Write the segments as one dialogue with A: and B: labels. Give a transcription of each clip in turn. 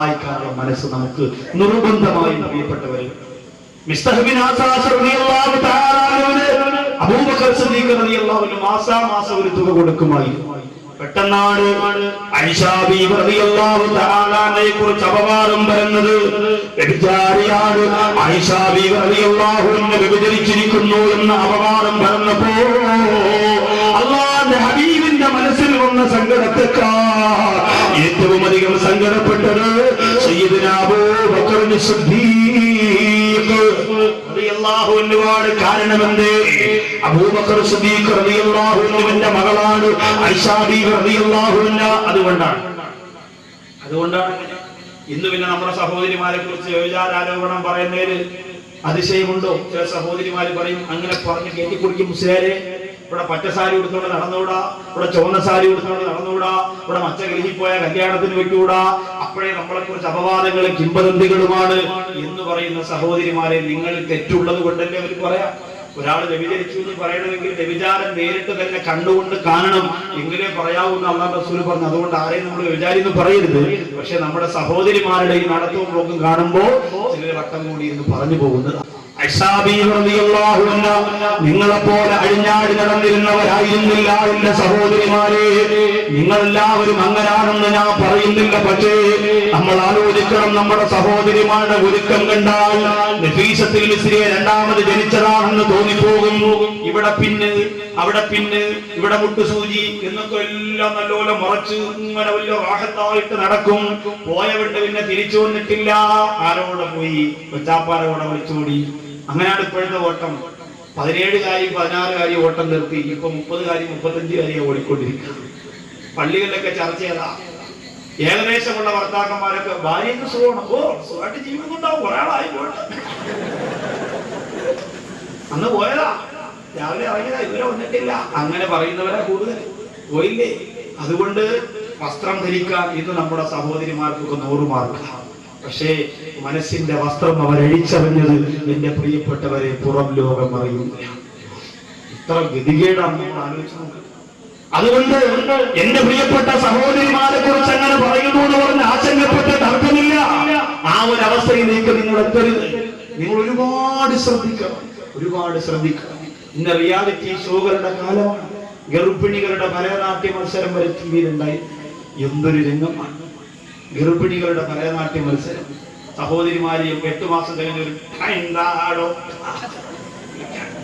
A: വായിക്കാനുള്ള മനസ്സ് നമുക്ക്? നിർബന്ധമായി അൻഹു മാസാമാസം തുക കൊടുക്കുമായിരുന്നു. പെട്ടെന്നാണ് കുറിച്ച് അപവാദം വരുന്നത്. വ്യഭിചാരിയാണ് വ്യഭിചരിച്ചിരിക്കുന്നു എന്ന അപവാദം പറഞ്ഞപ്പോ അള്ളാന്റെ ഹബീബിന്റെ മനസ്സിൽ വന്ന സങ്കടത്തെക്കാൾ ഏറ്റവും അധികം സങ്കടപ്പെട്ടത് അൻഹുവാണ്. കാരണമെന്തേ? അബൂബക്കർ സിദ്ദീഖ് റളിയല്ലാഹു അൻഹുവിന്റെ മകളാണ് ഐഷാ ബീവി റളിയല്ലാഹു അൻഹ. അതുകൊണ്ടാണ്. അതുകൊണ്ടാണ് ഇന്ന് പിന്നെ നമ്മുടെ സഹോദരിമാരെ കുറിച്ച് വ്യഭിചാരാരോപണം പറയുന്നതിൽ അതിശയമുണ്ടോ? ചില സഹോദരിമാര് പറയും അങ്ങനെ പറഞ്ഞ് കെട്ടിക്കുടിക്കും മുസ്ലിയാരെ ഇവിടെ പച്ചസാരി ഉടുത്തോണ്ട് നടന്നുകൂടാ? ഇവിടെ ചുവന്ന സാരി ഉടുത്തോണ്ട് നടന്നുകൂടാ? ഇവിടെ മച്ച ഗൃഹി പോയ കല്യാണത്തിന് വെക്കൂടാ? അപ്പോഴേ നമ്മളെ കുറിച്ച് അപവാദങ്ങളും കിംബദന്തികളുമാണ് എന്ന് പറയുന്ന സഹോദരിമാരെ നിങ്ങൾ തെറ്റുള്ളത് കൊണ്ടല്ലേ അവർ പറയാം? ഒരാൾ വ്യഭിചരിച്ചു എന്ന് പറയണമെങ്കിൽ വ്യഭിചാരം നേരിട്ട് തന്നെ കണ്ടുകൊണ്ട് കാണണം. എങ്കിലേ പറയാവുന്ന അള്ളാഹ് റസൂൽ പറഞ്ഞു. അതുകൊണ്ട് ആരെയും നമ്മൾ വ്യഭിചാരി എന്ന് പറയരുത്. പക്ഷെ നമ്മുടെ സഹോദരിമാരുടെ ഈ നടത്തവും പോക്കും കാണുമ്പോൾ ചിലർ വട്ടം കൂടി എന്ന് പറഞ്ഞു പോകുന്നത് നിങ്ങളെ പോലെ അഴിഞ്ഞാടി നടന്നിരുന്നവരായിരുന്നില്ല എന്റെ സഹോദരിമാരെ. നിങ്ങളെല്ലാവരും അങ്ങനാണെന്ന് ഞാൻ പറയുന്നില്ല. പക്ഷേ നമ്മൾ ആലോചിക്കണം നമ്മുടെ സഹോദരിമാരുടെ ഒരുക്കം കണ്ടാൽ നഫീസത്തിൽ രണ്ടാമത് ജനിച്ചതാണെന്ന് തോന്നിപ്പോകുന്നു. ഇവിടെ പിന്നെ അവിടെ പിന്നെ ഇവിടെ മുട്ടുസൂചി എന്നൊക്കെ എല്ലാം നല്ലോലെ മറച്ച് ഇങ്ങനെ വലിയ വാഹത്തായിട്ട് നടക്കും. പോയവിട്ട് പിന്നെ തിരിച്ചു വന്നിട്ടില്ല. ആരോടെ പോയി? കൊച്ചാപ്പാരോടെ വിളിച്ചോടി. അങ്ങനെയാണ് ഇപ്പോഴത്തെ ഓട്ടം. പതിനേഴ് കാര്യം പതിനാറ് കാര്യം ഓട്ടം നിർത്തി. ഇപ്പൊ മുപ്പത് കാര്യം മുപ്പത്തഞ്ച് കാര്യം ഓടിക്കൊണ്ടിരിക്കുക. പള്ളികളിലൊക്കെ ചർച്ച ചെയ്താ. ഏകദേശമുള്ള ഭർത്താക്കന്മാരൊക്കെ ഭാര്യയ്ക്ക് സുഖമാണ്? ഓ സുഖമായിട്ട് ജീവിക്കുന്നുണ്ടാവും. ഒരാളായി അന്ന് പോയതാ. രാവിലെ ഇറങ്ങിയതാ. ഇവരെ വന്നിട്ടില്ല. അങ്ങനെ പറയുന്നവരാ കൂടുതൽ. പോയില്ലേ? അതുകൊണ്ട് വസ്ത്രം ധരിക്കാൻ ഇന്ന് നമ്മുടെ സഹോദരിമാർക്കൊക്കെ നൂറ് പക്ഷേ മനസ്സിന്റെ വസ്ത്രം അവരഴിച്ചറിഞ്ഞത് എന്റെ പ്രിയപ്പെട്ടവരെ പുറം ലോകം അറിയുന്നില്ല ഇത്ര ഗതികേടാണ് നമ്മൾ ആലോചിച്ചത് അതുകൊണ്ട് എന്റെ പ്രിയപ്പെട്ട സഹോദരിമാരെ കുറിച്ച് അങ്ങനെ പറയുന്നു എന്ന് പറഞ്ഞ് ആശങ്കപ്പെട്ട് തർക്കമില്ല. ആ ഒരു അവസ്ഥയിലേക്ക് നിങ്ങൾ എത്തരുത്. നിങ്ങൾ ഒരുപാട് ശ്രദ്ധിക്കണം. ഒരുപാട് ശ്രദ്ധിക്കണം. ഇന്ന് റിയാലിറ്റി ഷോകളുടെ കാലമാണ്. ഗർഭിണികളുടെ ഭരതനാട്യ മത്സരം വരെ ടി വിയിലുണ്ടായി എന്തൊരു രംഗമാണ്. ഗർഭിണികളുടെ ഭരതനാട്യ മത്സരം. സഹോദരിമാരെയും എട്ട് മാസം എന്താടോ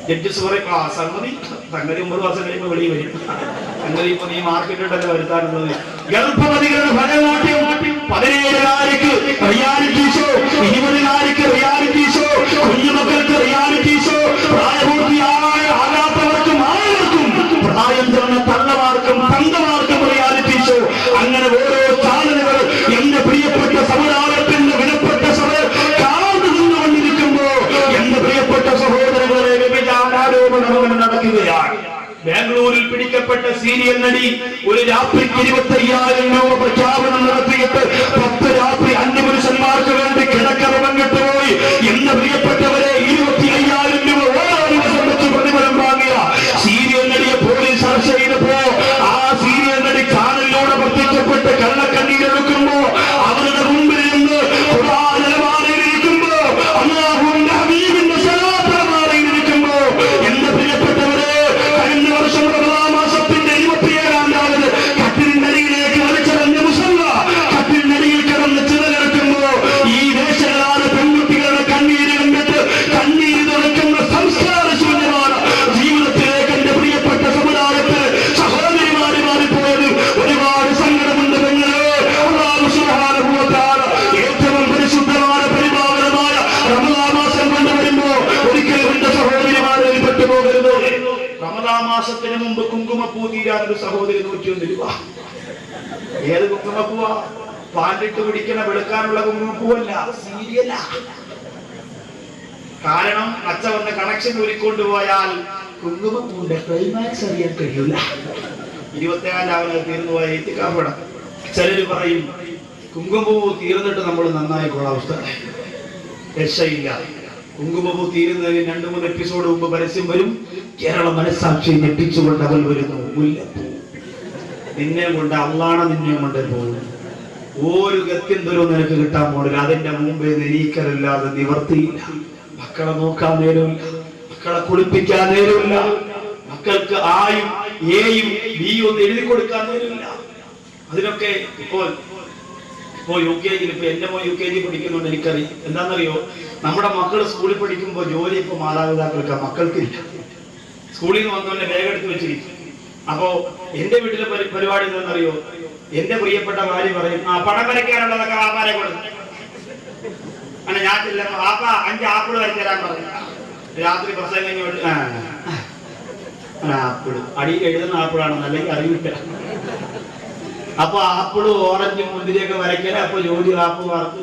A: ജഡ്ജസ് പറയും ആ സംഗതി സംഗതി ഒമ്പത് മാസം കഴിയുമ്പോൾ വെളിയിൽ വരും. സംഗതി ഇപ്പൊ നീ മാർക്കറ്റിട്ടല്ലേ വരുത്താനുള്ളത്. ഗർഭവതികളുടെ ഭരതനാട്യം പതിനേഴുകാരിക്ക് റിയാലിറ്റി പിടിക്കപ്പെട്ട സീരിയൽ നടി ഒരു രാത്രിക്ക് ഇരുപത്തയ്യായിരം രൂപ പ്രഖ്യാപനം നടത്തിയിട്ട് പത്ത് രാത്രി അന്യപുരുഷന്മാർക്ക് വേണ്ടി കിടക്കറങ്ങിട്ട് പോയി എന്ന പ്രിയപ്പെട്ടവരെ തീരാൻ ഒരു ഒന്ന് രൂപ ഏത് കുങ്കുമപ്പൂവാ പാലിട്ട് പിടിക്കണ വെളുക്കാനുള്ള കുങ്കുമപ്പൂവല്ല സീരിയല കാരണം അച്ഛ വന്ന് കണക്ഷൻ ഒരുക്കൊണ്ട് പോയാൽ കുങ്കുമപ്പൂന്റെ ക്ലൈമാക്സ് അറിയാൻ കഴിയൂല. ഇരുപത്തിയാം രാവിലെ തീർന്നു പോയ എത്തിക്കാപ്പട ചിലര് പറയും കുങ്കുമപ്പൂ തീർന്നിട്ട് നമ്മൾ നന്നായി കൊള്ളാവസ്ഥ. രക്ഷയില്ല. കുങ്കുമപ്പൂ തീരുന്നതിന് രണ്ടു മൂന്ന് എപ്പിസോഡ് മുമ്പ് പരസ്യം വരും. കേരള മനസ്സാക്ഷി ഞെട്ടിച്ചുകൊണ്ട് അവൻ വരുന്നു. മുല്ലപ്പൂ. നിന്നെ കൊണ്ട് അള്ളാണ നിന്നെ കൊണ്ട് പോകുന്നത് ഒരു ഗത്യന്തരവും നിനക്ക് കിട്ടാൻ പോണില്ല. അതിന്റെ മുമ്പേ നിരീക്കലല്ലാതെ നിവർത്തിയില്ല. മക്കളെ നോക്കാൻ നേരമില്ല. മക്കളെ കുളിപ്പിക്കാൻ നേരമില്ല. മക്കൾക്ക് ആയും എയും ബിയും ഒന്നും എഴുതി കൊടുക്കാൻ നേരമില്ല. അതിനൊക്കെ ഇപ്പോൾ ഇപ്പോ യു കെ ജിയിൽ ഇപ്പൊ എന്റെ മോൻ യു കെ ജി പഠിക്കുന്നുണ്ട് എനിക്കറിയാം എന്താണെന്നറിയോ? നമ്മുടെ മക്കൾ സ്കൂളിൽ പഠിക്കുമ്പോൾ ജോലി ഇപ്പൊ മാതാപിതാക്കൾക്ക് മക്കൾക്കില്ല. സ്കൂളിൽ നിന്ന് വന്നവന്റെ ബാഗ് എടുത്ത് വെച്ചിരിക്കും. അപ്പോ എന്റെ വീട്ടിലെ പരി- പരിപാടി എന്താണെന്നറിയോ? എന്റെ പ്രിയപ്പെട്ട ഭാര്യ പറയും ആ പടം വരയ്ക്കാനുള്ളതൊക്കെ ആപ്പാരെ കൊടുക്കും അങ്ങനെ ഞാൻ ചെല്ലുമ്പോ വാപ്പ അഞ്ച് ആപ്പിൾ വരച്ചു തരാൻ പറഞ്ഞു. രാത്രി പ്രസംഗം കഴിഞ്ഞ് ആപ്പിൾ. അടി എഴുതുന്ന ആപ്പിളാണെന്ന് അല്ലെങ്കിൽ അറിയില്ല അപ്പൊ ആപ്പിൾ ഓറഞ്ച് മുന്തിരിയൊക്കെ വരയ്ക്കാൻ അപ്പൊ ജോലി ആപ്പ് വറുത്ത്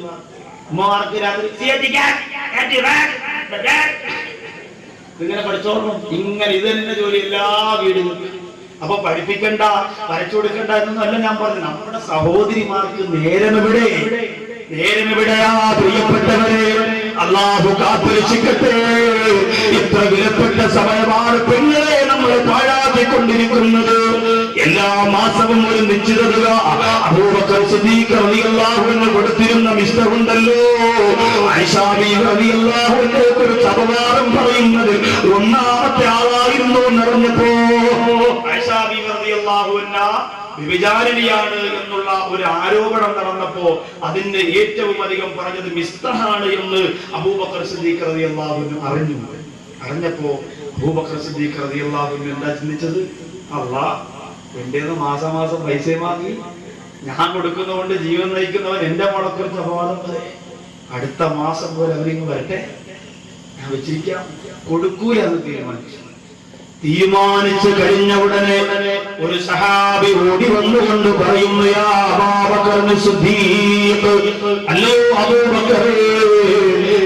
A: ഉമ്മ വറുത്ത് രാത്രി. ഇങ്ങനെ പഠിച്ചോളണം. ഇങ്ങനെ ഇത് തന്നെ ജോലി എല്ലാ വീടുകളിലും അപ്പൊ പഠിപ്പിക്കണ്ട വരച്ചു കൊടുക്കണ്ട എന്നൊന്നും അല്ല ഞാൻ പറഞ്ഞു നമ്മുടെ സഹോദരിമാർക്ക് നേരം എവിടെ നേരം എവിടെയാ പ്രിയപ്പെട്ടവരെ? അള്ളാഹു കാത്തുരക്ഷിക്കട്ടെ. ഇത്ര വിലപ്പെട്ട സമയമാണ് പെണ്ണുകളെ നമ്മൾ പാഴാക്കിക്കൊണ്ടിരിക്കുന്നത്. എല്ലാ മാസവും ഒരു നിശ്ചിത തുക അബൂബക്കർ സിദ്ദീഖ് കൊടുത്തിരുന്ന മിസ്റ്ററുണ്ടല്ലോ കുറിച്ച് അപവാദം പറയുന്നത് ഒന്നാമത്തെ ആളായിരുന്നു എന്നറിഞ്ഞപ്പോ ആയിഷാ ബീവി റളിയല്ലാഹു വിചാരണിയാണ് എന്നുള്ള ഒരു ആരോപണം നടന്നപ്പോ അതിന്റെ ഏറ്റവും അധികം പറഞ്ഞത് മിസ്തഹാണ് എന്ന് അബൂബക്കർ സിദ്ദീഖ് റളിയല്ലാഹു അൻഹു അറിഞ്ഞു അറിഞ്ഞപ്പോ അബൂബക്കർ സിദ്ദീഖ് റളിയല്ലാഹു അൻഹു എന്താ ചിന്തിച്ചത്? അള്ളാ എന്റേന്ന് മാസം മാസം പൈസ വാങ്ങി ഞാൻ കൊടുക്കുന്നതുകൊണ്ട് ജീവൻ നയിക്കുന്നവൻ എന്റെ മോളെക്കുറിച്ച് അപവാദം വരെ അടുത്ത മാസം പോലെ അവരിങ്ങ് വരട്ടെ? ഞാൻ വെച്ചിരിക്കാം. കൊടുക്കൂല എന്ന് തീരുമാനിച്ചു. തീരുമാനിച്ചു കഴിഞ്ഞ ഉടനെ ഒരു സഹാബി ഓടി വന്നുകൊണ്ട് പറയുന്നു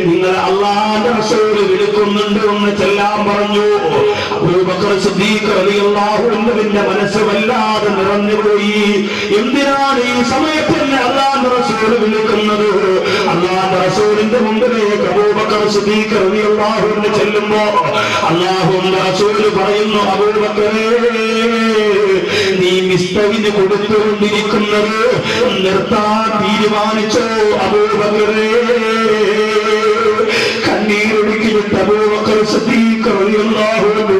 A: നിങ്ങൾ അള്ളാന്റെ റസൂൽ വിളിക്കുന്നുണ്ട് എന്ന് ചെല്ലാൻ പറഞ്ഞു. സിദ്ദീഖ് മനസ്സ് വല്ലാതെ നിറഞ്ഞുപോയി എന്തിനാണ് ഈ സമയത്ത് എന്നെ റസൂൽ വിളിക്കുന്നത്? അള്ളാന്റെ റസൂലിന്റെ മുമ്പിലേക്ക് അബൂബക്കർ സിദ്ദീഖ് റളിയല്ലാഹു അൻഹു ചെല്ലുമ്പോ അള്ളാഹുവിന്റെ റസൂൽ പറയുന്നു അബൂബക്കറേ നീ മിസ്തവിന് കൊടുത്തുകൊണ്ടിരിക്കുന്നത് നിർത്താൻ തീരുമാനിച്ചോ അബൂബക്കറേ? അബൂബക്കർ സിദ്ദീഖ് റളിയല്ലാഹു അൻഹു.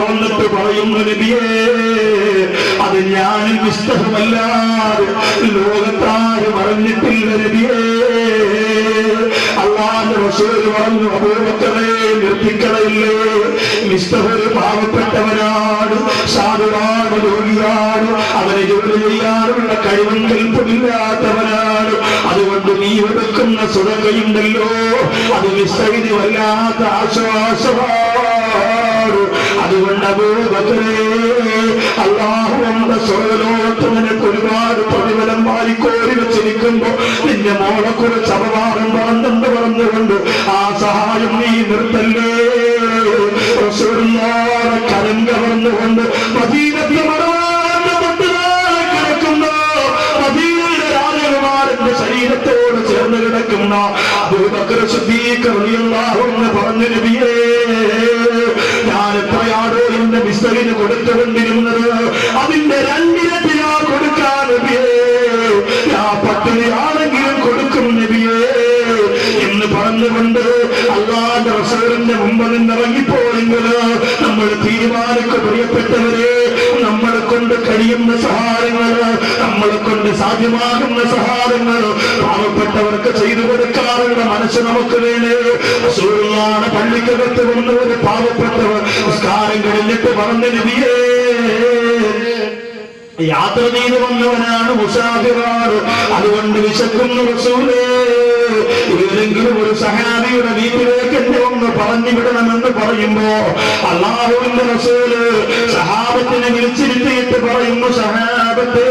A: വന്നിട്ട് പറയുന്നു നബിയേ അത് ഞാൻ പുസ്തകമല്ലാതെ ലോകത്താരും അറിഞ്ഞിട്ടില്ല നബിയേ. അള്ളാന്റെ റസൂൽ പറഞ്ഞു അബൂബക്കറെ നിർത്തിക്കളയില്ലേ? ഒരു പാവപ്പെട്ടവനാണ് സാധുവാണ് ജോലിയാണ് അവനെ ജോലി ചെയ്യാനുള്ള കഴിവും കൽപ്പമില്ലാത്തവനാണ്. അതുകൊണ്ട് നീ എടുക്കുന്ന സുരകയുണ്ടല്ലോ അത് മിസ്റ്ററിന് വല്ലാത്ത ആശ്വാസമാണ്. അതുകൊണ്ട് അബൂബക്കറെ അള്ളാഹു നമ്മുടെ സ്വർഗലോകത്തവനെ ഒരുപാട് പ്രതിഫലം വാരിക്കോരി വെച്ചിരിക്കുമ്പോ നിന്റെ മോളെ കുറിച്ച് അപവാദം പറഞ്ഞെന്ന് പറഞ്ഞുകൊണ്ട് ആ സഹായം നീ നിർത്തല്ലേ? കരം കവർന്നുകൊണ്ട് ശരീരത്തോട് ചേർന്ന് കിടക്കുന്ന അബൂബക്കർ അൻഹു പറഞ്ഞു നബിയേ ഞാൻ എത്രയാണോ എന്റെ മിസ്തകിന് കൊടുത്തുകൊണ്ടിരുന്നത്. അതിന്റെ നബിയേ പട്ടിണിയാണെങ്കിലും കൊടുക്കും നബിയേ എന്ന് പറഞ്ഞുകൊണ്ട് അള്ളാന്റെ റസൂലിന്റെ മുമ്പ് നിന്നിറങ്ങിപ്പോയെങ്കിൽ നമ്മൾ തീരുമാനിക്കും. പ്രിയപ്പെട്ടവരെ നമ്മളെ കൊണ്ട് കഴിയുന്ന സഹായങ്ങൾ നമ്മളെ കൊണ്ട് സാധ്യമാകുന്ന സഹായങ്ങൾ പാവപ്പെട്ടവർക്ക് ചെയ്തു കൊടുക്കാറുള്ള മനസ്സ് നമുക്ക് വേണേ. റസൂലുള്ളാഹിയുടെ പള്ളിക്കകത്ത് വന്ന ഒരു പാവപ്പെട്ടവർ നിസ്കാരം കഴിഞ്ഞിട്ട് നബിയേ യാത്ര ചെയ്തു വന്നവനാണ് അതുകൊണ്ട് വിശക്കുന്നു റസൂലേ. ഏതെങ്കിലും ഒരു സഹാബിയുടെ വീട്ടിലേക്ക് എന്നെ ഒന്ന് പറഞ്ഞു വിടണമെന്ന് പറയുമ്പോ അള്ളാഹുവിന്റെ റസൂൽ സഹാബത്തിനെ വിളിച്ചിരുത്തിയിട്ട് പറയുന്നു സഹാബത്തെ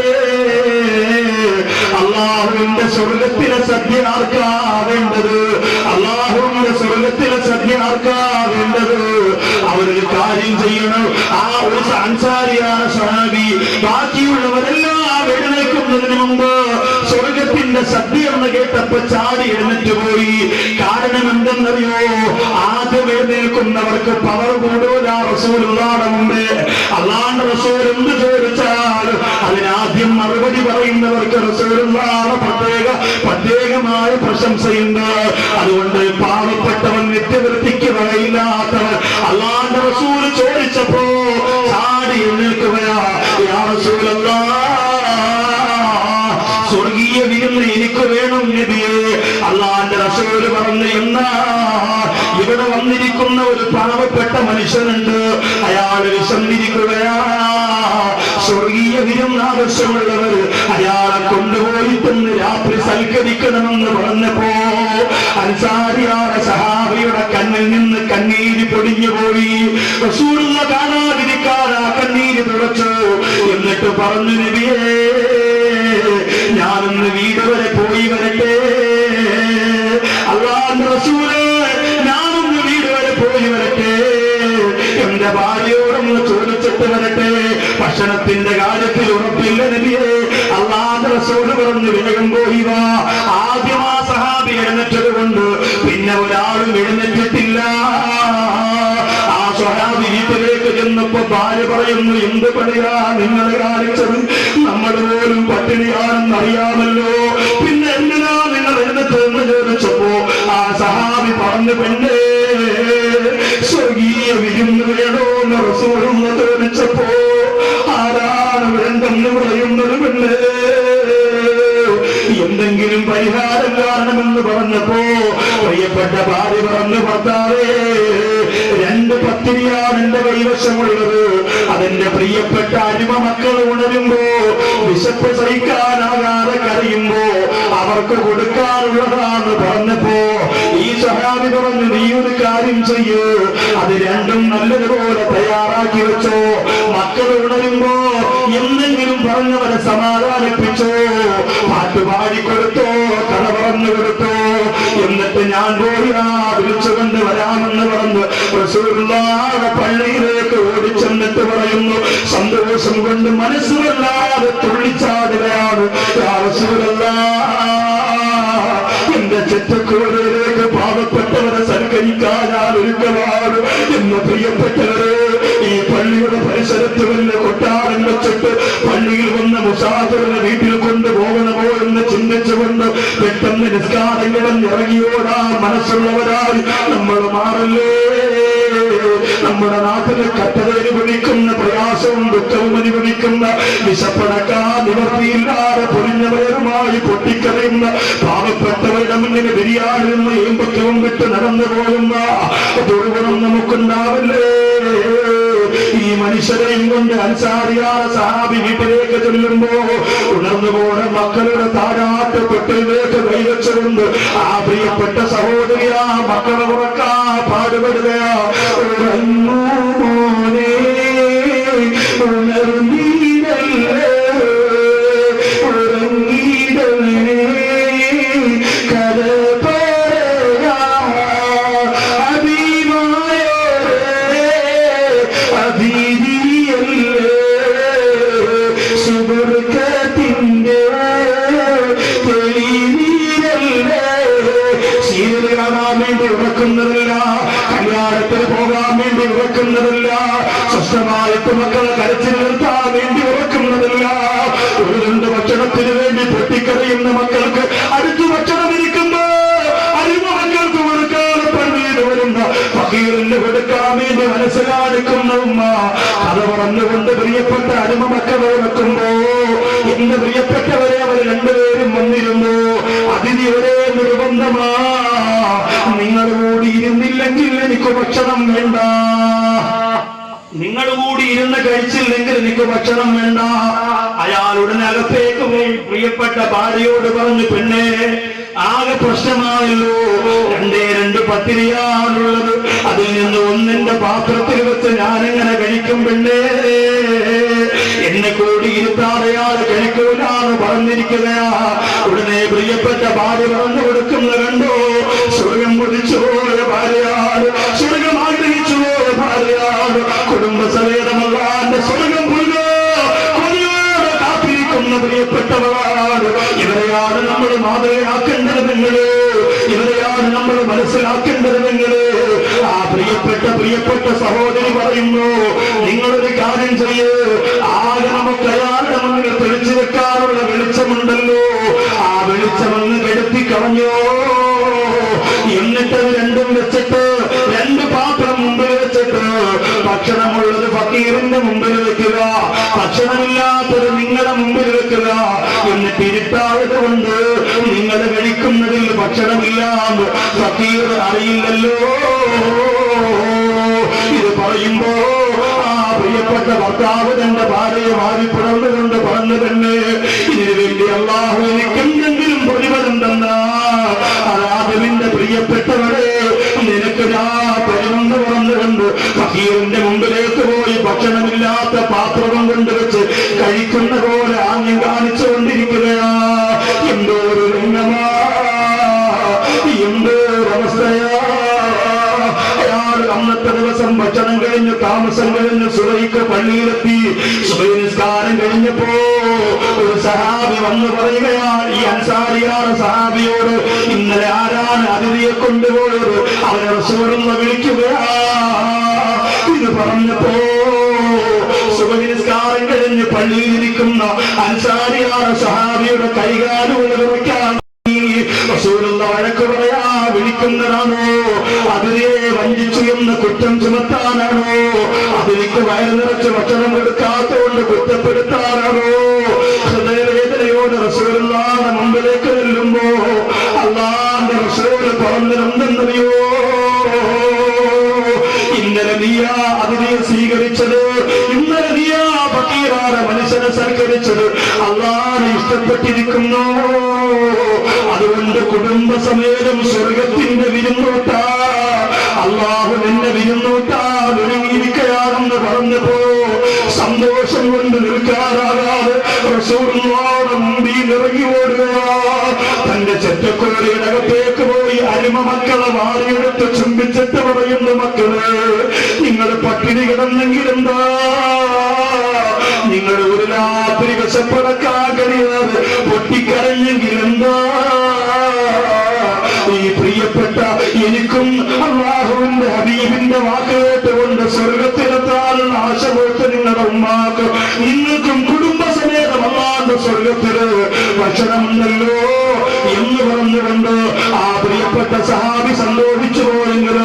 A: അള്ളാഹുവിന്റെ സ്വർഗത്തിലെ സദ്യ ആർക്കാ വേണ്ടത് അള്ളാഹുവിന്റെ സ്വർഗത്തിലെ സദ്യ ആർക്കാ വേണ്ടത് അവരൊരു കാര്യം ചെയ്യണം ആ ഒരു അൻസാരിയാണ് സഹാബി ബാക്കിയുള്ളവരെല്ലാം എഴുന്നേൽക്കുന്നതിന് മുമ്പ് സ്വർഗത്തിന്റെ സദ്യ എന്ന് കേട്ടപ്പോ ചാടി എഴുന്നേറ്റ് പോയി. കാരണം എന്തെന്നറിയോ ആദ്യം എഴുന്നേൽക്കുന്നവർക്ക് പവർ കൂടൂല റസൂലുള്ളാടെ മുമ്പേ. റസൂൽ എന്ത് ചോദിച്ചാൽ അതിനാദ്യം മറുപടി പറയുന്നവർക്ക് റസൂലുള്ളാഹി പ്രത്യേക പ്രത്യേകമായ പ്രശംസയുണ്ട്. അതുകൊണ്ട് പാവപ്പെട്ടവൻ വന്നിരിക്കുന്ന ഒരു പാവപ്പെട്ട മനുഷ്യനുണ്ട്. അയാൾ വിശന്നിരിക്കുകയാണ്. സ്വർഗീയ വിരുന്നാവശ്യമുള്ളവർ അയാളെ കൊണ്ടുപോയി തന്ന് രാത്രി സൽക്കരിക്കണമെന്ന് പറഞ്ഞപ്പോ അൻസാരിയായ സഹാബിയുടെ കണ്ണിൽ നിന്ന് കണ്ണീര് പൊടിഞ്ഞുപോയി. റസൂലുള്ള കാണാതിരിക്കാൻ ആ കണ്ണീര് തുടച്ചു. എന്നിട്ട് പറഞ്ഞു നബിയേ ഞാനൊന്ന് വീട് വരെ പോയി വരട്ടെ. അള്ളാഹ് റസൂൽ വരട്ടെ. എന്റെ ഭാര്യയോടൊന്ന് ചോദിച്ചിട്ട് വരട്ടെ. ഭക്ഷണത്തിന്റെ കാര്യത്തിൽ ഉറപ്പില്ല നബിയെ. അള്ളാന്റെ റസൂൽ പറഞ്ഞു വേഗം പോയി വാ. ആദ്യം ആ സഹാബി എഴുന്നേറ്റത് കൊണ്ട് പിന്നെ ഒരാളും എഴുന്നേറ്റിട്ടില്ല. ആ സ്വഹാബി വീട്ടിലേക്ക് ചെന്നപ്പോ ഭാര്യ പറയുന്നു എന്ത് പണിയാ നിങ്ങൾ കാണിച്ചത്? നമ്മൾ പോലും പട്ടിണിയാണെന്ന് അറിയാമല്ലോ. പിന്നെ എന്തിനാ നിങ്ങൾ എഴുന്നേറ്റതെന്ന് ചോദിച്ചപ്പോ ആ സഹാബി പറഞ്ഞു പെണ്ണേ സ്വർഗീയ വിരുന്ന് വേണോ എന്ന് റസൂലെന്ന് ചോദിച്ചപ്പോ ആരാണ് വേണ്ടെന്ന് പറയുന്നത് പെണ്ണേ? എന്തെങ്കിലും പരിഹാരം കാണണമെന്ന് പറഞ്ഞപ്പോ പ്രിയപ്പെട്ട ഭാര്യ പറഞ്ഞു ഭർത്താവേ രണ്ട് പത്തിരിയാണ് എന്റെ കൈവശമുള്ളത്. അതെന്റെ പ്രിയപ്പെട്ട അരിമ മക്കൾ ഉണരുമ്പോ വിശപ്പ് സഹിക്കാനാകാതെ കരയുമ്പോ അവർക്ക് കൊടുക്കാനുള്ളതാണ് പറഞ്ഞപ്പോ സഹാബി പറഞ്ഞു നീ ഒരു കാര്യം ചെയ്യൂ. അത് രണ്ടും നല്ലതുപോലെ തയ്യാറാക്കി വെച്ചോ. മക്കൾ ഉണരുമ്പോ എന്തെങ്കിലും പറഞ്ഞവരെ സമാധാനിപ്പിച്ചോ. പാട്ട് പാടിക്കൊടുത്തോ കഥ പറഞ്ഞു കൊടുത്തോ എന്നിട്ട് ഞാൻ പോയി വിളിച്ചുകൊണ്ട് വരാമെന്ന് പറഞ്ഞു പള്ളിയിലേക്ക് ഓടിച്ചെന്നിട്ട് പറയുന്നു. സന്തോഷം കൊണ്ട് മനസ്സുമല്ലാതെ തുള്ളിച്ചാടുകയാണ്. എന്റെ ചെറ്റക്കൂടയിലേക്ക് പാവപ്പെട്ടവരെ സൽക്കരിക്കാൻ ഞാൻ ഒരുക്കമാണ്. എന്ന് പ്രിയപ്പെട്ടവരെ ഈ പള്ളിയുടെ പരിസരത്ത് വല്ല കൊട്ടാരം വെച്ചിട്ട് പള്ളിയിൽ വന്ന മുസാഫറിനെ വീട്ടിൽ കൊണ്ടുപോകണമോ എന്ന് ചിന്തിച്ചുകൊണ്ട് പെട്ടെന്ന് നിസ്കാരങ്ങളും ഇറങ്ങിയോടാ മനസ്സുള്ളവരായി നമ്മൾ മാറല്ലേ? നമ്മുടെ നാട്ടിലെ വിളിക്കുന്ന പ്രയാസവും ദുഃഖവും അനുഭവിക്കുന്ന വിശപ്പടക്കാ നിവർത്തിയില്ലാതെ പൊരിഞ്ഞവരുമായി പൊട്ടിക്കറിയുന്ന പാവപ്പെട്ടവരുടെ മുന്നിൽ ബിരിയാണി നിന്ന് ഏമ്പക്കവും വിട്ട് നടന്നു പോകുന്ന ദുർഗുണം നമുക്കുണ്ടാവില്ലേ? മനുഷ്യരെയും കൊണ്ട് അൻസാരിയായ സഹാബി വീട്ടിലേക്ക് ചെല്ലുമ്പോ ഉണർന്നു പോണ മക്കളുടെ താരാട്ട് പെട്ടിലേക്ക് കൈവച്ചുകൊണ്ട് ആ പ്രിയപ്പെട്ട സഹോദരിയാ മക്കളെ ഉറക്കാ പാടുപെടുകയാ ഉറങ്ങൂ. പറഞ്ഞുകൊണ്ട് പ്രിയപ്പെട്ട അടിമ മക്കളെ വെക്കുമ്പോ എന്റെ പ്രിയപ്പെട്ടവരെ അവർ രണ്ടുപേരും വന്നിരുന്നു. അതിന് ഒരേ നിർബന്ധമാ. നിങ്ങൾ കൂടി ഇരുന്നില്ലെങ്കിൽ എനിക്ക് ഭക്ഷണം വേണ്ട. നിങ്ങൾ കൂടി ഇരുന്ന് കഴിച്ചില്ലെങ്കിൽ എനിക്ക് ഭക്ഷണം വേണ്ട. അയാൾ ഉടനകത്തേക്ക് പോയി. പ്രിയപ്പെട്ട ഭാര്യയോട് പറഞ്ഞു പെണ്ണേ ആകെ പ്രശ്നമാണല്ലോ. രണ്ടേ രണ്ട് പത്തിരിയാണുള്ളത് അതിൽ നിന്ന് ഒന്നിന്റെ പാത്രത്തിൽ വെച്ച് ഞാനിങ്ങനെ കഴിക്കും പെണ്ണേ? എന്നെ കൂടി ഇരുത്താറയാൾ കഴിക്കൂലാന്ന് പറഞ്ഞിരിക്കുകയാ. ഉടനെ പ്രിയപ്പെട്ട ഭാര്യ പറഞ്ഞു കൊടുക്കുന്ന കണ്ടോ? സ്വർഗം കുതിച്ചുപോയ ഭാര്യയാണ് കാത്തിരിക്കുന്ന പ്രിയപ്പെട്ടവളാണ് ഇവരെയാണ് നമ്മൾ മാതൃകയാക്കേണ്ടത് നിങ്ങൾ. ഇവരെയാണ് നമ്മൾ മനസ്സിലാക്കേണ്ടത് നിങ്ങൾ. ആ പ്രിയപ്പെട്ട പ്രിയപ്പെട്ട സഹോദരി പറയുന്നു നിങ്ങളൊരു കാര്യം ചെയ്യ്. ആകെ നമുക്ക് അയാളുടെ മുന്നിൽ തെളിച്ചു വെക്കാനുള്ള വെളിച്ചമുണ്ടല്ലോ. ആ വെളിച്ചമൊന്ന് കെടുത്തി കളഞ്ഞോ. എന്നിട്ട് രണ്ടും വെച്ചിട്ട് രണ്ട് വെച്ചിട്ട് ഭക്ഷണമുള്ളത് ഫക്കീറിന്റെ മുമ്പിൽ വെക്കുക. ഭക്ഷണമില്ലാത്തത് നിങ്ങളുടെ മുമ്പിൽ വെക്കുക. എന്ന് ഇരുട്ടായത് കൊണ്ട് നിങ്ങൾ കഴിക്കുന്നതിൽ ഭക്ഷണമില്ലാന്ന് ഫക്കീർ അറിയില്ലല്ലോ. ഇത് പറയുമ്പോ ആ പ്രിയപ്പെട്ട ഭർത്താവ് തന്റെ ഭാര്യയെ മാറി പിറന്നുകൊണ്ട് പറഞ്ഞു തന്നെ. ഇതിന് വേണ്ടി അള്ളാഹു പള്ളിയിലെത്തി സുബൈനിസ്കാരം കഴിഞ്ഞപ്പോ ഒരു സഹാബി വന്ന് പറയുകയാണ് ഈ അൻസാരിയാണ് സഹാബിയോട് ഇന്നലെ ആരാണ് അതിഥിയെ കൊണ്ടുപോയത്? അവനെ റസൂലുള്ള വിളിക്കുകയാ. ഇത് പറഞ്ഞപ്പോ സുബൈ നിസ്കാരം കഴിഞ്ഞ് പള്ളിയിലിരിക്കുന്ന അൻസാരിയാണ് സഹാബിയുടെ കൈകാലുകൾ നിർമ്മിക്കാൻ റസൂലുള്ള വിളിക്കുന്നതാണോ അതിനെ വഞ്ചിച്ചു എന്ന് കുറ്റം ചുമത്താനാണോ? അതിലേക്ക് വയറു നിറച്ച് ഭക്ഷണം കൊടുക്കാത്തോണ്ട് കുറ്റപ്പെടുത്താനാണോ? ഹൃദയവേദനയോട് റസൂലുള്ളാന്റെ മുമ്പിലേക്ക് ചെല്ലുമ്പോ അള്ളാന്റെ റസൂൽ പറഞ്ഞിരുന്നെന്നറിയോ ഇന്നലെ നീയാ അതിനെ സ്വീകരിച്ചത് ഇന്നലെ നീയാ ഫക്കീറാണ് മനുഷ്യനെ സൽക്കരിച്ചത്. അള്ളാനെ ഇഷ്ടപ്പെട്ടിരിക്കുന്നു. കുടുംബസമേതം സ്വർഗത്തിന്റെ വിരുന്നോട്ട. അള്ളാഹു നിന്നെ വിരുന്നോട്ട. ഒരുങ്ങിയിരിക്കയാണെന്ന് പറഞ്ഞപ്പോ സന്തോഷം കൊണ്ട് നിൽക്കാറാകാതെ ഇറങ്ങി ഓടുക. തന്റെ ചെറ്റക്കുരയുടെ അകത്തേക്ക് പോയി അരിമ മക്കളെ മാറിയെടുത്ത് ചുംബിച്ചിട്ട് പറയുന്ന മക്കൾ നിങ്ങൾ പട്ടിണി കിടന്നെങ്കിലെന്താ നിങ്ങൾ ഒരു രാത്രി വിശപ്പടക്കാൻ പൊട്ടിക്കരഞ്ഞെങ്കിലെന്താ എനിക്കും അള്ളാഹുവിന്റെ ഹബീബിന്റെ വാക്ക് കേട്ടുകൊണ്ട് സ്വർഗത്തിലെത്താനുള്ള ആശ കൊടുത്ത് നിങ്ങളുടെ ഉമ്മാക്ക് നിങ്ങൾക്കും കുടുംബസമേതം അള്ളാന്റെ സ്വർഗത്തിൽ ഭക്ഷണമുണ്ടല്ലോ എന്ന് പറഞ്ഞുകൊണ്ട് ആ പ്രിയപ്പെട്ട സഹാബി സന്തോഷിച്ചു പോയെങ്കിൽ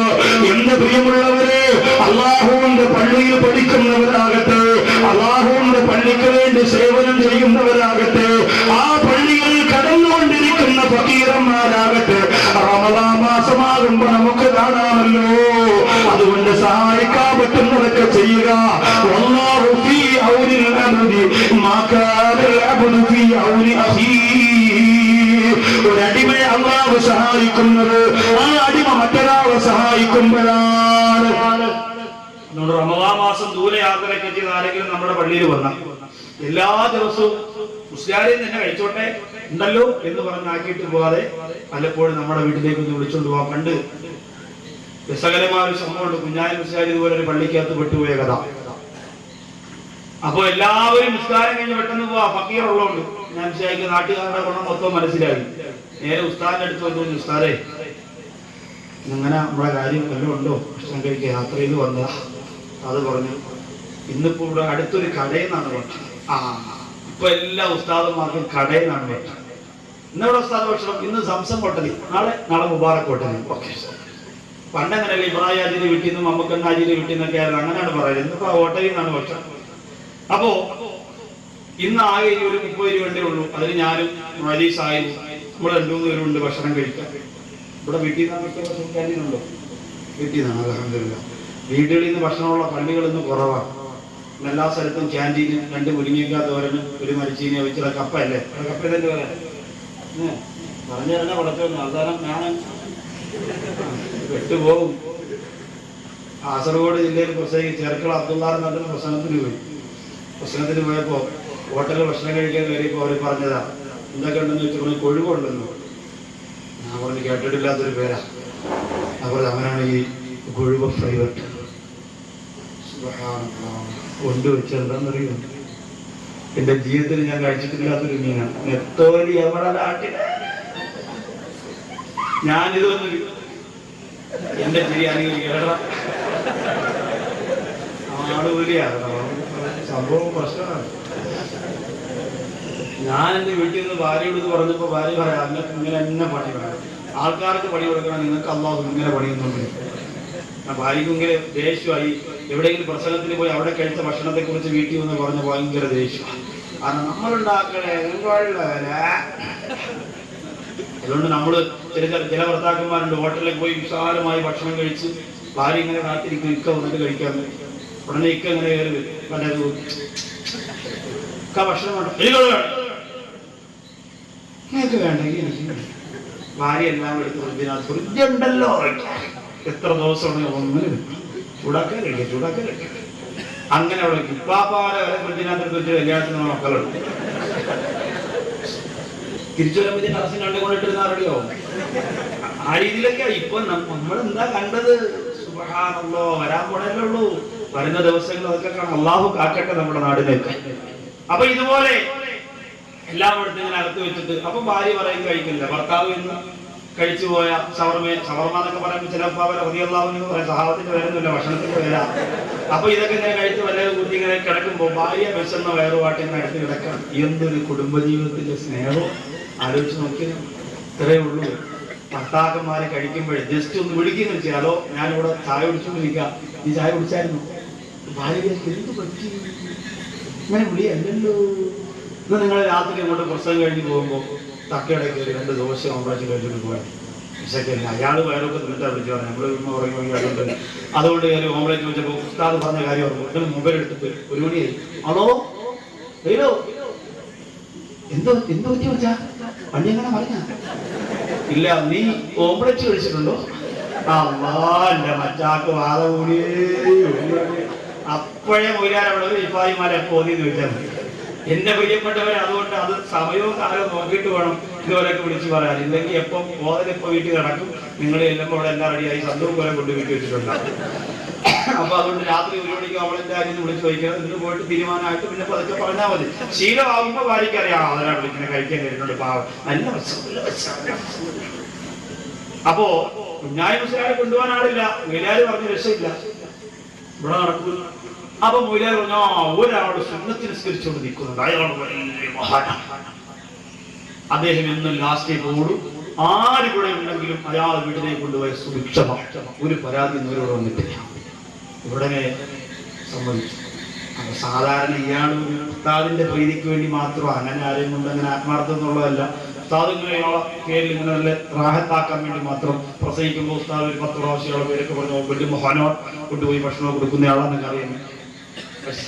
A: എന്റെ പ്രിയമുള്ളവരെ അള്ളാഹുവിന്റെ പള്ളിയിൽ പഠിക്കുന്നവരാകട്ടെ അള്ളാഹുവിന്റെ പള്ളിക്ക് വേണ്ടി സേവനം ചെയ്യുന്നവരാകട്ടെ ആ പള്ളികളിൽ കടന്നുകൊണ്ടിരിക്കുന്ന ഫക്കീറന്മാരാകട്ടെ റമദാ മാസമാകുമ്പോ നമുക്ക് കാണാമല്ലോ. അതുകൊണ്ട് സഹായിക്കാൻ പറ്റുന്നതൊക്കെ ചെയ്യുക. വല്ലാഹു ഫീ ഔനിൽ അബ്ദി മാ അബ്ദു ഫീ ഔനി അഖീഹി ഒരു അടിമയെ അള്ളാഹു സഹായിക്കുന്നത് ആ അടിമ മറ്റൊരാളെ സഹായിക്കുമ്പോഴാണ്. റമദാ മാസം ദൂരയാത്രയ്ക്ക് എത്തിയത് ആരെങ്കിലും നമ്മുടെ പള്ളിയിൽ വന്ന എല്ലാ ദിവസവും മുസ്ലിയാരെയും തന്നെ കഴിച്ചോട്ടെ? ഉണ്ടല്ലോ എന്ന് പറഞ്ഞ് ആക്കിയിട്ട് പോകാതെ പലപ്പോഴും നമ്മുടെ വീട്ടിലേക്ക് ഒന്ന് വിളിച്ചുകൊണ്ട് പോകാൻ പണ്ട് രസകരമായ ഒരു സംഭവമുണ്ട്. കുഞ്ഞായ മുസ്കാരി ഇതുപോലെ ഒരു പള്ളിക്കകത്ത് പെട്ടുപോയ കഥ. അപ്പൊ എല്ലാവരും നിസ്കാരം കഴിഞ്ഞ് പെട്ടെന്ന് പോവാ. ഫക്കീർ ഉള്ളതുകൊണ്ട് ഞാൻ മുസ്ലിയാരിക്ക് നാട്ടുകാരുടെ ഗുണം മൊത്തം മനസ്സിലായി. നേരെ ഉസ്താദിന്റെ അടുത്ത് വന്നു ഉസ്താരേ അങ്ങനെ നമ്മുടെ കാര്യം? വല്ലതും ഉണ്ടോ? ഭക്ഷണം കഴിക്കാൻ യാത്ര ചെയ്ത് വന്നതാ. അത് പറഞ്ഞു ഇന്നിപ്പോ ഇവിടെ അടുത്തൊരു കടയിൽ നിന്നാണ് ഭക്ഷണം ആ. ഇപ്പൊ എല്ലാ ഉസ്താദന്മാർക്കും കടയിൽ നിന്നാണ് ഭക്ഷണം ഇന്നിവിടെ ഉസ്താദ് ഭക്ഷണം? ഇന്ന് സംസം കൊട്ടലി നാളെ നാളെ മുബാറക് കൊട്ടലി ഓക്കെ. പണ്ടങ്ങനല്ലേ ഇബ്രാഹിം ആജിന്റെ വീട്ടിൽ നിന്നും മമ്മക്കണ്ണ ആജിന്റെ വീട്ടിൽ നിന്നൊക്കെ ആയിരുന്നു. അങ്ങനെയാണ് പറയുന്നത്. ഇന്നിപ്പോ ഹോട്ടലിൽ നിന്നാണ് ഭക്ഷണം. അപ്പോ ഇന്ന് ആകെ ഇനി ഒരു മുപ്പത് രൂപ ഉള്ളൂ. അതിന് ഞാനും വലിയ സായും നമ്മൾ രണ്ടു മൂന്ന് പേരുണ്ട് ഭക്ഷണം കഴിക്കാൻ. ഇവിടെ വീട്ടിൽ നിന്നാണ് ഭക്ഷണം ക്യാന്റീനുണ്ടോ വീട്ടിൽ നിന്നാണ് അലഹമില്ല വീടുകളിൽ നിന്ന് ഭക്ഷണമുള്ള പള്ളികളിൽ നിന്ന് കുറവാണ്. എല്ലാ സ്ഥലത്തും ക്യാന്റീന് രണ്ട് മുരിങ്ങിക്ക തോരന് ഒരു മരിച്ചീനി വെച്ചുള്ള കപ്പ അല്ലേ അവിടെ കപ്പ തന്നെ പറയാം പറഞ്ഞു തന്നെ വളർത്തുന്നു അവസാനം ഞാൻ പെട്ടുപോകും. കാസർഗോഡ് ജില്ലയിൽ പ്രത്യേകിച്ച് ചെറുക്കള അബ്ദുള്ള എന്നതിന് പ്രസംഗത്തിന് പോയി. പ്രസംഗത്തിന് പോയപ്പോൾ ഹോട്ടലിൽ ഭക്ഷണം കഴിക്കാൻ കയറിയപ്പോ അവർ പറഞ്ഞതാ എന്തൊക്കെ ഉണ്ടെന്ന് വെച്ചപ്പോൾ കൊഴുവുണ്ടെന്ന് ഞാൻ പറഞ്ഞു കേട്ടിട്ടില്ലാത്തൊരു പേരാ. അപ്പോൾ അങ്ങനെയാണ് ഈ കൊഴുവ ഫ്രൈവറ്റ് കൊണ്ടുവച്ച് എന്താണെന്നറിയോ എന്റെ ജീവിതത്തിൽ ഞാൻ കഴിച്ചിട്ടില്ലാത്തൊരു മീനാണ്. നെത്തോലി എവിടെ നാട്ടിൽ ഞാനിതൊന്നും എന്റെ ബിരിയാണി ആളുകൂലിയാണ് സംഭവം പ്രശ്നമാണ്. ഞാൻ എന്റെ വീട്ടിൽ നിന്ന് ഭാര്യയോട് പറഞ്ഞപ്പോ ഭാര്യ പറയാം നിങ്ങൾക്ക് ഇങ്ങനെ എന്നെ പണി വേണം. ആൾക്കാർക്ക് പണി കൊടുക്കണം. നിങ്ങൾക്ക് അള്ളാഹു ഇങ്ങനെ പണിയൊന്നും ഭാര്യയ്ക്ക് ഇങ്ങനെ ദേഷ്യമായി എവിടെയെങ്കിലും പ്രസംഗത്തിന് പോയി അവിടെ കഴിച്ച ഭക്ഷണത്തെ കുറിച്ച് വീട്ടിൽ വന്ന് പറഞ്ഞ ഭയങ്കര ദേഷ്യമാണ് കാരണം നമ്മളുണ്ടാക്കണേ അതുകൊണ്ട് നമ്മൾ ചില ചില ഭർത്താക്കന്മാരുണ്ട് ഹോട്ടലിൽ പോയി വിശാലമായി ഭക്ഷണം കഴിച്ച് ഭാര്യ ഇങ്ങനെ കാത്തിരിക്കും ഇക്ക വന്നിട്ട് കഴിക്കാൻ. ഉടനെ ഇക്ക ഇങ്ങനെ കയറി വരും. വേണ്ടെങ്കിൽ ഭാര്യ എല്ലാം എടുത്ത് എത്ര ദിവസമാണ് ഒന്നിനും ചൂടാക്കാൻ കഴിക്കുക അങ്ങനെ അവിടെ ഇപ്പാപ്പാരെ വരെ ഫ്രിഡ്ജിനകത്ത് വെച്ച് കല്യാണത്തിന് മക്കളുണ്ട്. തിരിച്ചു വരുമ്പോൾ അറസിന് കണ്ടു കൊണ്ടിട്ടിരുന്ന ആ രീതിയിലൊക്കെയാ. ഇപ്പൊ നമ്മൾ എന്താ കണ്ടത്? സുഹാണല്ലോ വരാൻ പോണല്ലേ ഉള്ളൂ. വരുന്ന ദിവസങ്ങൾ അതൊക്കെ കാണാം. അള്ളാഹു കാക്കട്ടെ നമ്മുടെ നാടിനൊക്കെ. അപ്പൊ ഇതുപോലെ എല്ലായിടത്തും ഇങ്ങനെ അകത്ത് വെച്ചിട്ട് അപ്പൊ ഭാര്യ പറയും കഴിക്കില്ല. ഭർത്താവ് ഇന്ന് കഴിച്ചു പോയ ഷവർമ ഷവർമ എന്നൊക്കെ പറയുമ്പോൾ ചില അവരെ ഹൃദയല്ലാവുന്ന പറയാം സഹാബത്തിന്റെ പേരൊന്നുമില്ല ഭക്ഷണത്തിന്റെ പേരാ. അപ്പൊ ഇതൊക്കെ ഇങ്ങനെ കഴിച്ച് വല്ല കുട്ടി ഇങ്ങനെ കിടക്കുമ്പോൾ ഭാര്യ വിശന്ന വയറുപാട്ടി ഇങ്ങനെ അടുത്ത് കിടക്കാം എന്തൊരു കുടുംബജീവിതത്തിന്റെ സ്നേഹവും ആലോചിച്ച് നോക്കിയാൽ ഇത്രയേ ഉള്ളൂ. ഭർത്താക്കന്മാരെ കഴിക്കുമ്പോഴേ ജസ്റ്റ് ഒന്ന് വിളിക്കുന്നു അതോ ഞാനിവിടെ ചായ കുടിച്ചുകൊണ്ടിരിക്കാം ഈ ചായ കുടിച്ചായിരുന്നു? ഭാര്യ വിചാരിക്കും, എന്ത് പറ്റി? ഇങ്ങനെ വിളിയല്ലല്ലോ. ഇന്ന് നിങ്ങൾ രാത്രി അങ്ങോട്ട് പ്രസവം കഴിഞ്ഞ് പോകുമ്പോൾ തക്കയുടെ കയറി രണ്ട് ദോശ ഓംപ്രാച്ച് കഴിച്ചിട്ട് പോയി വിശക്കില്ല അയാൾ വയറൊക്കെ തിന്നിട്ടാ വിളിച്ചു പറഞ്ഞു നമ്മൾ ഉറങ്ങി അതുകൊണ്ട് അതുകൊണ്ട് കയറി ഓംപ്ലേറ്റ് ചോദിച്ചപ്പോൾ ഉസ്താദ് പറഞ്ഞ കാര്യം ഓർമ്മ. എന്നിട്ട് മൊബൈൽ എടുത്തിട്ട് ഒരു മണിയായി ആണോ? ഹലോ? എന്തോ എന്തോ പറ്റി വിളിച്ചാ? വണ്ടി എങ്ങനെ പറഞ്ഞ ഇല്ല നീ ഓംപ്ലേറ്റ് കഴിച്ചിട്ടുണ്ടോ അമ്മാ മച്ചാക്ക് വാദ കൂടിയേ. അപ്പോഴേ മൊയിലാരവിടെ ഇപ്പായിമാരെ പോതിന്ന് ചോദിച്ചാൽ മതി. എന്റെ പ്രിയപ്പെട്ടവരെ അതുകൊണ്ട് അത് സമയവും കാലവും നോക്കിയിട്ട് വേണം ഇതുപോലെയൊക്കെ വിളിച്ചു പറയാൻ. ഇല്ലെങ്കിൽ എപ്പം ബോധന ഇപ്പൊ വീട്ടിൽ കിടക്കും നിങ്ങൾ എല്ലാം അവിടെ എല്ലാം റെഡിയായി സന്തവും പോലെ കൊണ്ട് വീട്ടിൽ വെച്ചിട്ടുണ്ടാവും അപ്പൊ അതുകൊണ്ട് രാത്രി ഒരു മണിക്ക് അവളെന്റെ കാര്യം വിളിച്ച് ചോദിക്കണം. എന്നിട്ട് പോയിട്ട് തീരുമാനമായിട്ട് പിന്നെ പതുക്കെ പറഞ്ഞാൽ മതി. ശീലമാകുമ്പോ ഭാര്യയ്ക്ക് അറിയാം. അതിനാണ് വിളിക്കുന്നത്. കഴിക്കാൻ കഴിഞ്ഞിട്ടുണ്ട് പാവം. നല്ല അപ്പോ കുഞ്ഞായ മുസ്ലിം കൊണ്ടുപോകാൻ ആളില്ല. വീലാര് പറഞ്ഞ രക്ഷയില്ല. ഇവിടെ നടക്കൂല അപ്പൊ മൊയിലാർ പറഞ്ഞു ആ ഒരാൾ സുന്നത്തിന് നിസ്കരിച്ചുകൊണ്ട് നിൽക്കുന്നുണ്ട്. അയാൾ വലിയ മഹാനാണ് അദ്ദേഹം എന്നും ലാസ്റ്റ് ഓടും. ആര് കൂടെ ഉണ്ടെങ്കിലും അയാൾ വീട്ടിലേക്ക് കൊണ്ടുപോയ സുഭിക്ഷമാണ് ഒരു പരാതി ഇവരോട് വന്നിട്ടില്ല. ഉടനെ സമ്മതിച്ചു. സാധാരണ ഇയാൾ ഉസ്താദിന്റെ പ്രീതിക്ക് വേണ്ടി മാത്രം അങ്ങനെ ആരെയും കൊണ്ട് അങ്ങനെ ആത്മാർത്ഥം എന്നുള്ളതല്ല. ഉസ്താദിങ്ങനെ റാഹത്താക്കാൻ വേണ്ടി മാത്രം പ്രസംഗിക്കുമ്പോൾ ഉസ്താദ് ഒരു പത്ത് പ്രാവശ്യം പേരൊക്കെ പറഞ്ഞു വലിയ മഹാനോ കൊണ്ടുപോയി ഭക്ഷണം കൊടുക്കുന്നയാളാണെന്നൊക്കെ അറിയുന്നത്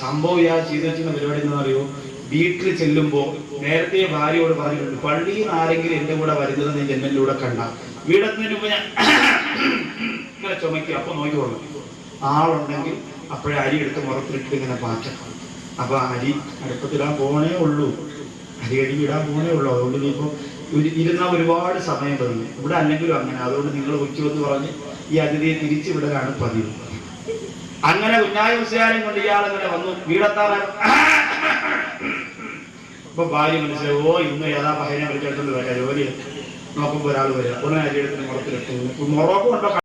A: സംഭവം ഇയാൾ ചെയ്തു വെച്ചിരുന്ന പരിപാടി എന്ന് പറയുമോ വീട്ടിൽ ചെല്ലുമ്പോ നേരത്തെ ഭാര്യയോട് പറഞ്ഞിട്ടുണ്ട് പള്ളിയിൽ നിന്ന് ആരെങ്കിലും എന്റെ കൂടെ വരുന്നത് നീ ജന്മലിലൂടെ കണ്ട. വീടെത്തുന്നതിന് മുമ്പ് ഞാൻ ഇങ്ങനെ ചുമക്കി അപ്പൊ നോക്കിക്കോളൂ ആളുണ്ടെങ്കിൽ അപ്പോഴേ അരി എടുത്ത് മുറത്തിലിട്ട് ഇങ്ങനെ പാറ്റ അപ്പൊ അരി അടുപ്പത്തിടാൻ പോണേ ഉള്ളൂ. അരി അടി ഇടാൻ പോണേ ഉള്ളൂ. അതുകൊണ്ട് നീ ഇപ്പൊ ഇരുന്ന ഒരുപാട് സമയം പറഞ്ഞു ഇവിടെ അല്ലെങ്കിലും അങ്ങനെ. അതുകൊണ്ട് നിങ്ങൾ ഉച്ചവെന്ന് പറഞ്ഞ് ഈ അതിഥിയെ തിരിച്ചു വിടലാണ് പതിവ്. അങ്ങനെ ഉന്നായ മുസ്ലിയാരെയും കൊണ്ട് ഇയാൾ അങ്ങനെ വന്നു. വീടത്താറാൻ ഇപ്പൊ ഭാര്യ മനസ്സിലായി ഓ ഇന്ന് ഏതാ പഹനെ വിളിച്ചെടുത്തോണ്ട് വരാം? ജോലി. നോക്കുമ്പോ ഒരാൾ വരിക ഉടനെ അരിയെടുത്തിന് മുറത്തിലിട്ടു.